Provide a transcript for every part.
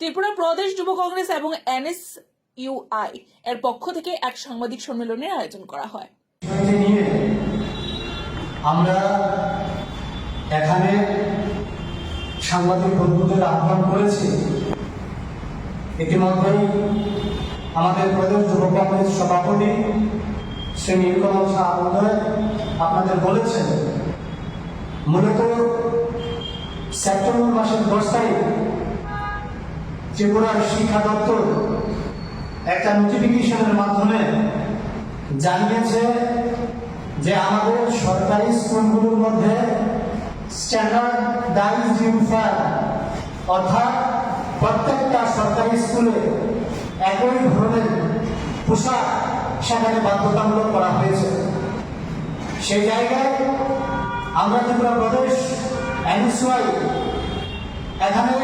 ত্রিপুরা প্রদেশ যুব কংগ্রেস এবং এনএসইউআই এর পক্ষ থেকে এক সাংবাদিক সম্মেলনের আয়োজন করা হয়। আমরা এখানে সাংবাদিক বন্ধুদের আহ্বান করেছি। ইতিমধ্যেই আমাদের প্রদেশ যুব কংগ্রেস সভাপতি শ্রী নীলকমল শাহ আপনাদের বলেছেন, মূলত সেপ্টেম্বর মাসের দশ তারিখ ত্রিপুরার শিক্ষা দপ্তর একটা নোটিফিকেশনের মাধ্যমে জানিয়েছে যে আমাদের সরকারি স্কুলগুলোর মধ্যে স্ট্যান্ডার্ডাইজ ইউনিফর্ম অর্থাৎ প্রত্যেকটা সরকারি স্কুলে একই ধরনের পোশাক সেখানে বাধ্যতামূলক করা হয়েছে। সেই জায়গায় আমরা ত্রিপুরা প্রদেশ এখানে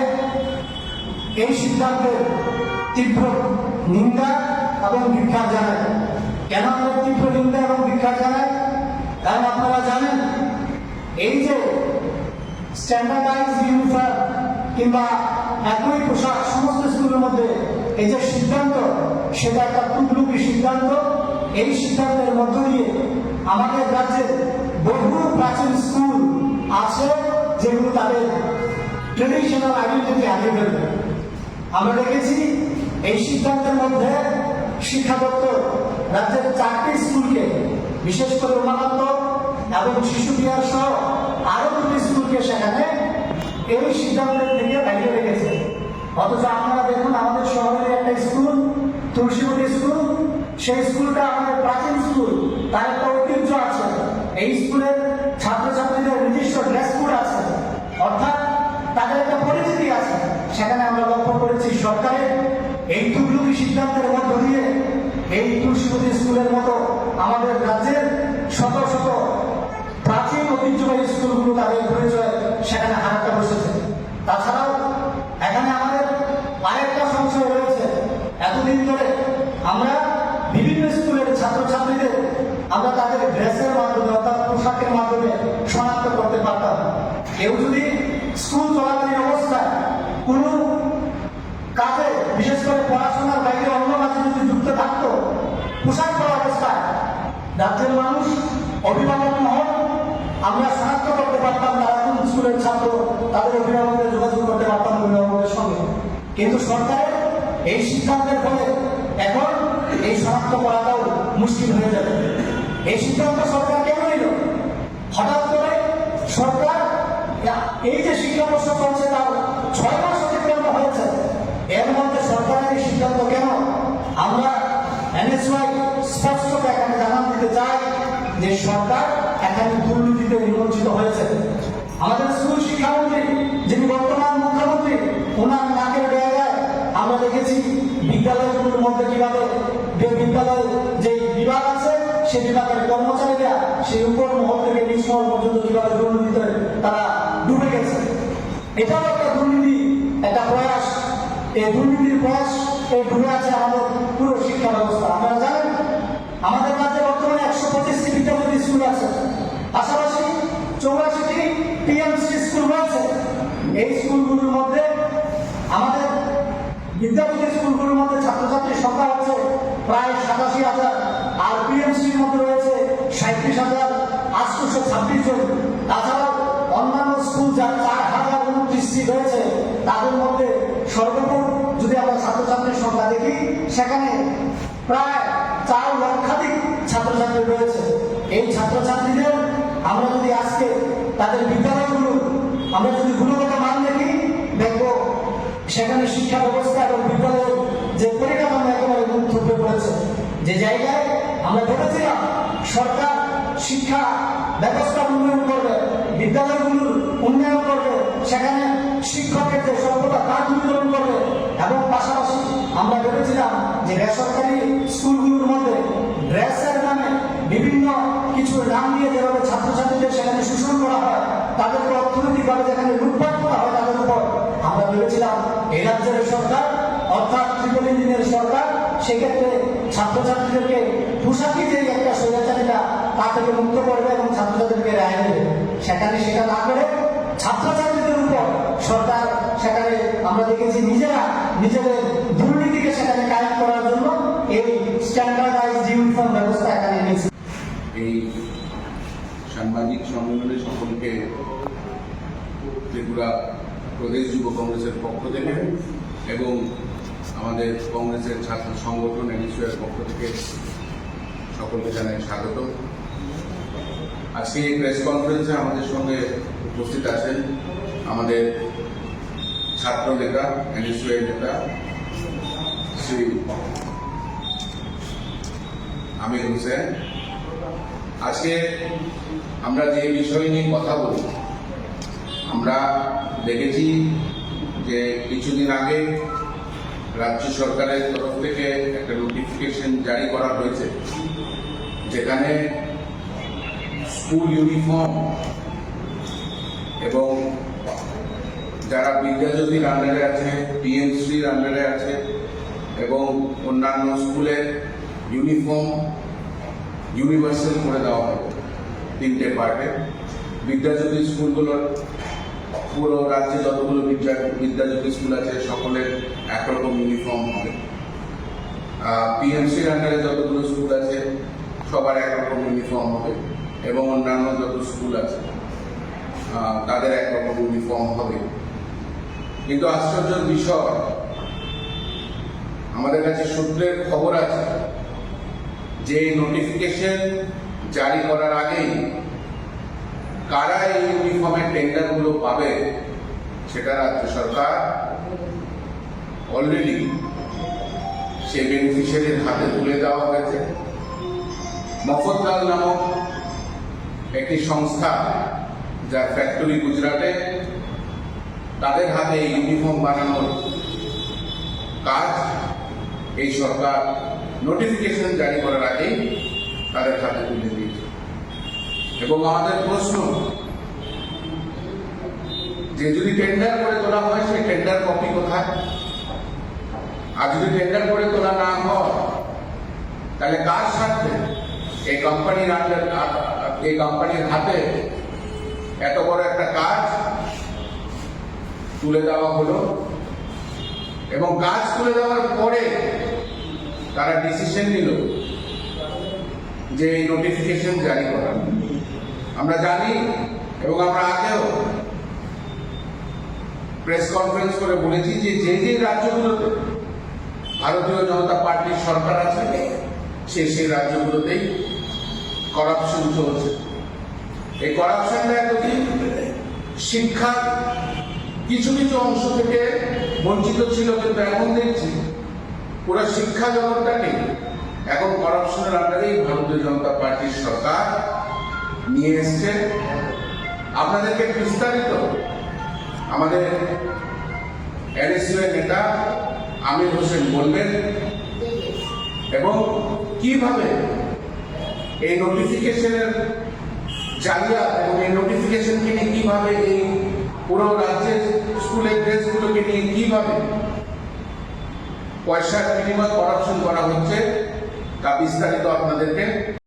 এই সিদ্ধান্তের তীব্র নিন্দা এবং বিখ্যাত জানায় কেন আমরা তীব্র নিন্দা এবং বিখ্যাত জানাই? কারণ আপনারা জানেন, এই যে স্ট্যান্ডার্ডাইজ ইউনিফর্ম কিংবা একই পোশাক সমস্ত স্কুলের মধ্যে, এই যে সিদ্ধান্ত, সেটা একটা টুকলুকি সিদ্ধান্ত। এই সিদ্ধান্তের মধ্য দিয়ে আমাদের রাজ্যের বহু প্রাচীন স্কুল আছে যেগুলো তাদের ট্রেডিশনাল আইডেন্টিটি হারিয়ে ফেলবে আমরা দেখেছি এই সিদ্ধান্তের মধ্যে শিক্ষা দপ্তর রাজ্যের চারটি স্কুলকে, বিশেষ করে উমাকান্ত এবং শিশু বিহার সহ আরও দুটি স্কুলকে সেখানে এই সিদ্ধান্তের থেকে বাইরে রেখেছে। অথচ আপনারা দেখুন, আমাদের শহরের একটা স্কুল তুলসীবতী স্কুল, সেই স্কুলটা আমাদের প্রাচীন স্কুল, তার একটা ঐতিহ্য আছে। এই স্কুলের ছাত্রছাত্রীদের নিজস্ব ড্রেস কোড আছে, অর্থাৎ তাদের একটা পরিচিতি আছে। সেখানে আমরা লক্ষ্য করেছি সরকারের এই তুলুকি সিদ্ধান্তের মধ্য দিয়ে এই তুলসীপতি স্কুলের মতো আমাদের রাজ্যের শত শত প্রাচীন ঐতিহ্যবাহী স্কুলগুলো তাদের পরিচয় সেখানে হারাতে বসেছে। তাছাড়াও এখানে আমাদের আরেকটা সংশয় রয়েছে। এতদিন ধরে আমরা বিভিন্ন স্কুলের ছাত্রছাত্রীদের আমরা তাদের ড্রেসের মাধ্যমে অর্থাৎ পোশাকের মাধ্যমে শনাক্ত করতে পারতাম। কেউ যদি স্কুল চলাকালীন অবস্থায় কোনো কাজে বিশেষ করে পড়াশোনার বাইরে অন্য কাজে যদি যুক্ত থাকতো, পোশাক পরা অবস্থায় রাজ্যের মানুষ অভিভাবক মহল, আমরা শনাক্ত করতে পারতাম তারা কোন স্কুলের ছাত্র, তাদের অভিভাবকদের যোগাযোগ করতে পারতাম অভিভাবকদের সঙ্গে। কিন্তু সরকারের এই সিদ্ধান্তের ফলে এখন এই শনাক্ত করাটাও মুশকিল হয়ে যাবে। এই সিদ্ধান্ত সরকার কেন নিল? হঠাৎ করে সরকার, এই যে শিক্ষাবর্ষ চলছে তার ছয় মাস যে সরকার এখানে দুর্নীতিতে নিমজ্জিত হয়েছে। আমাদের স্কুল শিক্ষামন্ত্রী, যিনি বর্তমান মুখ্যমন্ত্রী, ওনার নাকের জায়গায় আমরা দেখেছি বিদ্যালয়গুলোর মধ্যে কীভাবে যে বিদ্যালয়ের যে বিভাগ আছে সেই বিভাগের কর্মচারীরা সেই উপর মহল থেকে মহল পর্যন্ত কীভাবে দুর্নীতিতে তারা ডুবে গেছে। এটাও একটা দুর্নীতি, একটা প্রয়াস। এই দুর্নীতির প্রয়াস, এই ডুবে আছে আমাদের পুরো শিক্ষা ব্যবস্থা। আপনারা জানেন, আমাদের রাজ্যে স্কুল আছে। চৌরাশিটি স্কুল রয়েছে। এই স্কুলগুলোর মধ্যে আমাদের স্কুলগুলোর মধ্যে ছাত্রছাত্রীর সংখ্যা হচ্ছে প্রায় সাতাশি হাজার, আর মধ্যে রয়েছে হাজার অন্যান্য স্কুল চার হাজার রয়েছে, তাদের মধ্যে সর্বমোট যদি আমরা ছাত্রছাত্রীর সংখ্যা দেখি, সেখানে প্রায় চার লক্ষাধিক ছাত্রছাত্রী রয়েছে। এই ছাত্রছাত্রীদের আমরা যদি আজকে তাদের বিদ্যালয়গুলো আমরা যদি গুণগত মান দেখি, দেখব সেখানে শিক্ষা ব্যবস্থা এবং বিদ্যালয়ের যে পরিকাঠামো একেবারে মুখ থুপড়ে পড়েছে। যে জায়গায় আমরা ভেবেছিলাম সরকার শিক্ষা ব্যবস্থা উন্নয়ন করবে, বিদ্যালয়গুলোর উন্নয়ন করবে, সেখানে শিক্ষকের যে সভ্যতা তার বিতরণ করবে, এবং পাশাপাশি আমরা ভেবেছিলাম যে বেসরকারি স্কুলগুলোর মধ্যে অর্থনৈতিকভাবে যেখানে লুটপাট করা হয় তাদের উপর আমরা ভেবেছিলাম এই রাজ্যের সরকার, অর্থাৎ ট্রিপল ইঞ্জিনের সরকার, সেক্ষেত্রে ছাত্রছাত্রীদেরকে পোশাকি যে একটা স্বৈরাচারিতা তা থেকে মুক্ত করবে এবং ছাত্রছাত্রীদেরকে রায় দেবে। সেখানে সেটা না করে ছাত্রছাত্রীদের উপর সরকার সেখানে আমরা দেখেছি নিজেরা নিজেদের দুর্নীতিকে সেখানে কায়েম করার জন্য এই স্ট্যান্ডার্ডাইজ ইউনিফর্ম ব্যবস্থা এখানে এনেছে। এই সাংবাদিক সম্মেলনে সকলকে ত্রিপুরা প্রদেশ যুব কংগ্রেসের পক্ষ থেকে এবং আমাদের কংগ্রেসের ছাত্র সংগঠন এনএসইউয়ের পক্ষ থেকে সকলকে জানাই স্বাগত। আজকে এই প্রেস কনফারেন্সে আমাদের সঙ্গে উপস্থিত আছেন আমাদের ছাত্র নেতা এনএসইউয়ের নেতা, শ্রী আমির হোসেন। আজকে আমরা যে বিষয় নিয়ে কথা বলি আমরা দেখেছি যে কিছুদিন আগে রাজ্য সরকারের তরফ থেকে একটা নোটিফিকেশন জারি করা হয়েছে, যেখানে স্কুল ইউনিফর্ম এবং যারা বিদ্যাজ্যোতির আন্ডারে আছে পিএমসির আন্ডারে আছে এবং অন্যান্য স্কুলের ইউনিফর্ম ইউনিভার্সাল করে দেওয়া হবে তিনটে পার্টে বিদ্যাজ্যোতি স্কুলগুলোর পুরো রাজ্যে যতগুলো বিদ্যা বিদ্যাজ্যোতি স্কুল আছে, সকলের একরকম ইউনিফর্ম হবে। পিএমসির আন্ডারে যতগুলো স্কুল আছে, সবার একরকম ইউনিফর্ম হবে এবং অন্যান্য যত স্কুল আছে তাদের একরকম ইউনিফর্ম হবে। কিন্তু আশ্চর্যের বিষয়, আমাদের কাছে সূত্রের খবর আছে যে নোটিফিকেশন জারি করার আগেই কারা এই ইউনিফর্মের টেন্ডারগুলো পাবে, সেটা রাজ্য সরকার অলরেডি সে বেনিফিশিয়ারির হাতে তুলে দেওয়া হয়েছে। মফতলাল নামক একটি সংস্থা যার ফ্যাক্টরি গুজরাটে, তাদের হাতে ইউনিফর্ম বানানোর কাজ এই সরকার নোটিফিকেশন জারি করার আগেই তাদের হাতে তুলে দিয়েছে। এবং আমাদের প্রশ্ন, যে যদি টেন্ডার করে তোলা হয়, সেই টেন্ডার কপি কোথায়? আর যদি টেন্ডার করে তোলা না হয়, তাহলে কার স্বার্থে? এই কোম্পানির আন্ডার এই কোম্পানির হাতে এত বড় একটা কাজ তুলে দেওয়া হলো। এবং কাজ তুলে দেওয়ার পরে তারা ডিসিশন নিল যে এই নোটিফিকেশন জারি করা। আমরা জানি এবং আমরা আগেও প্রেস কনফারেন্স করে বলেছি যে যে যে রাজ্যগুলোতে ভারতীয় জনতা পার্টির সরকার আছে, সে সেই রাজ্যগুলোতেই করাপশন চলছে। এই করাপশনটা এতদিন শিক্ষার কিছু কিছু অংশ থেকে বঞ্চিত ছিল, কিন্তু এখন দেখছি পুরো শিক্ষা জগৎটাকে এখন করাপশনের আন্ডারেই ভারতীয় জনতা পার্টির সরকার নিয়ে এসছে। আপনাদেরকে বিস্তারিত আমাদের এনএসইউ নেতা আমির হোসেন বলবেন এবং কীভাবে এই নোটিফিকেশনের জালিয়াত এবং এই নোটিফিকেশনকে নিয়ে কীভাবে এই পুরো রাজ্যের স্কুলের ড্রেসগুলোকে নিয়ে কীভাবে পয়সার বিনিময় করাপশন করা হচ্ছে তা বিস্তারিত আপনাদেরকে